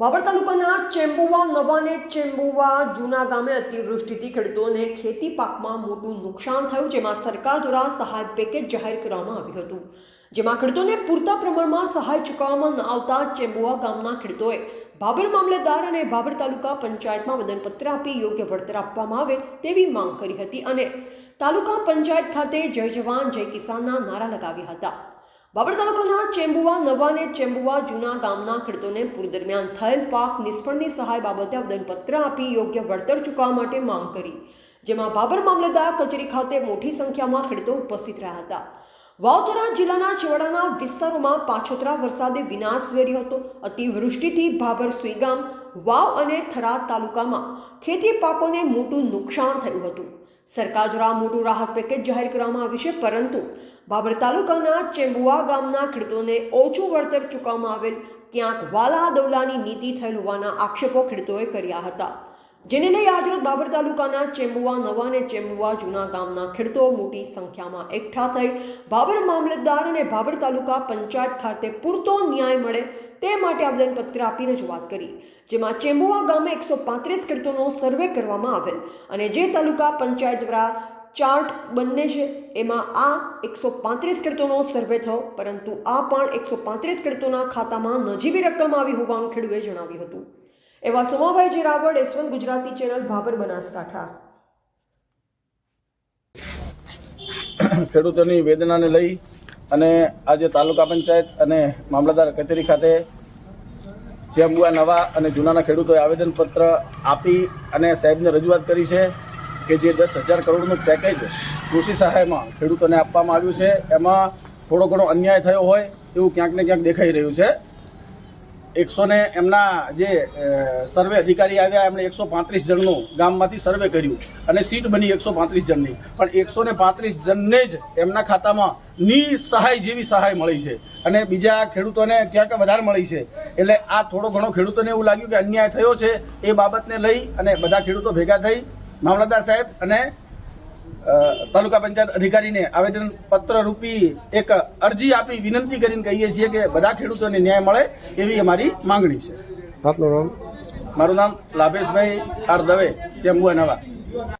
બાબર તાલુકાના ચેમ્બુવા, નવાને ચેમ્બુવા જૂના ગામે અતિવૃષ્ટિથી ખેડૂતોને ખેતી પાકમાં મોટું નુકસાન થયું, જેમાં સરકાર દ્વારા સહાય પેકેજ જાહેર કરવામાં આવ્યું હતું. જેમાં ખેડૂતોને પૂરતા પ્રમાણમાં સહાય ચૂકવવામાં ન આવતા ચેમ્બુવા ગામના ખેડૂતોએ બાબર મામલેદાર અને બાબર તાલુકા પંચાયતમાં વદનપત્ર આપી યોગ્ય વળતર આપવામાં આવે તેવી માંગ કરી હતી અને તાલુકા પંચાયત ખાતે જય જવાન, જય કિસાનના નારા લગાવ્યા હતા. બાબર તાલુકાના ચેમ્બુવા નવા અને ચેમ્બુવા જૂના ગામના ખેડૂતોને પૂર દરમિયાન થયેલ પાક નિષ્ફળની સહાય બાબતે આવેદનપત્ર આપી યોગ્ય વળતર ચૂકવવા માટે માંગ કરી, જેમાં બાબર મામલતદાર કચેરી ખાતે મોટી સંખ્યામાં ખેડૂતો ઉપસ્થિત રહ્યા હતા. વાવથરા જિલ્લાના છેવાડાના વિસ્તારોમાં પાછોતરા વરસાદે વિનાશ વેર્યો હતો. અતિવૃષ્ટિથી ભાભર સુઈગામ વાવ અને થરાદ તાલુકામાં ખેતી પાકોને મોટું નુકસાન થયું હતું. સરકાર દ્વારા મોટું રાહત પેકેજ જાહેર કરવામાં આવ્યું છે, પરંતુ ભાભર તાલુકાના ચેમ્બુઆ ગામના ખેડૂતોને ઓછું વળતર ચૂકવવામાં આવેલ ક્યાંક વાલા દવલાની નીતિ થયેલ હોવાના આક્ષેપો ખેડૂતોએ કર્યા હતા. જેને લઈ આજરોજ બાબર તાલુકાના ચેમ્બુવા, નવા અને ચેમ્બુવા જૂના ગામના ખેડૂતો મોટી સંખ્યામાં એકઠા થઈ બાબર મામલતદાર અને બાબર તાલુકા પંચાયત ખાતે પૂરતો ન્યાય મળે તે માટે આવેદનપત્ર આપી રજૂઆત કરી, જેમાં ચેમ્બુવા ગામે એકસો પાંત્રીસ ખેડૂતોનો સર્વે કરવામાં આવેલ અને જે તાલુકા પંચાયત દ્વારા ચાર્ટ બંને છે, એમાં આ એકસો પાંત્રીસ ખેડૂતોનો સર્વે થયો, પરંતુ આ પણ એકસો પાંત્રીસ ખેડૂતોના ખાતામાં નજીવી રકમ આવી હોવાનું ખેડૂતે જણાવ્યું હતું. એવા Somabhai Jiravad S one Gujarati channel, Bhabhar Banaskantha. ખેડૂતોની વેદનાને લઈ અને આજે તાલુકા પંચાયત અને મામલતદાર કચેરી ખાતે ચેમ્બુઆ નવા અને જૂનાના ખેડૂતોએ આવેદનપત્ર આપી અને સાહેબને રજૂઆત કરી છે કે જે દસ હજાર કરોડનું પેકેજ કૃષિ સહાયમાં ખેડૂતોને આપવામાં આવ્યું છે. એમાં થોડો ઘણો અન્યાય થયો હોય એવું ક્યાંક ને ક્યાંક દેખાઈ રહ્યું છે. એકસો ને એમના જે સર્વે અધિકારી આવ્યા, એમણે એકસો પાંત્રીસ જણનું ગામમાંથી સર્વે કર્યું અને સીટ બની એકસો પાંત્રીસ જણની. પણ એકસો ને પાંત્રીસ જણને જ એમના ખાતામાં ની સહાય જેવી સહાય મળી છે. અને બીજા ખેડૂતોને ક્યાંક વધારે મળી છે. એટલે આ થોડો ઘણો ખેડૂતોને એવું લાગ્યું કે અન્યાય થયો છે એ બાબતને લઈ અને બધા ખેડૂતો ભેગા થઈ. મામલતદાર સાહેબ અને તાલુકા પંચાયત અધિકારીને આવેદન પત્ર રૂપી એક અરજી આપી વિનંતી કરીને કહીએ છીએ કે બધા ખેડૂતોને ન્યાય મળે એવી અમારી માંગણી છે. આપનું નામ? મારું નામ લાભેશભાઈ આર દવે ચેમ્બુઆ નવા.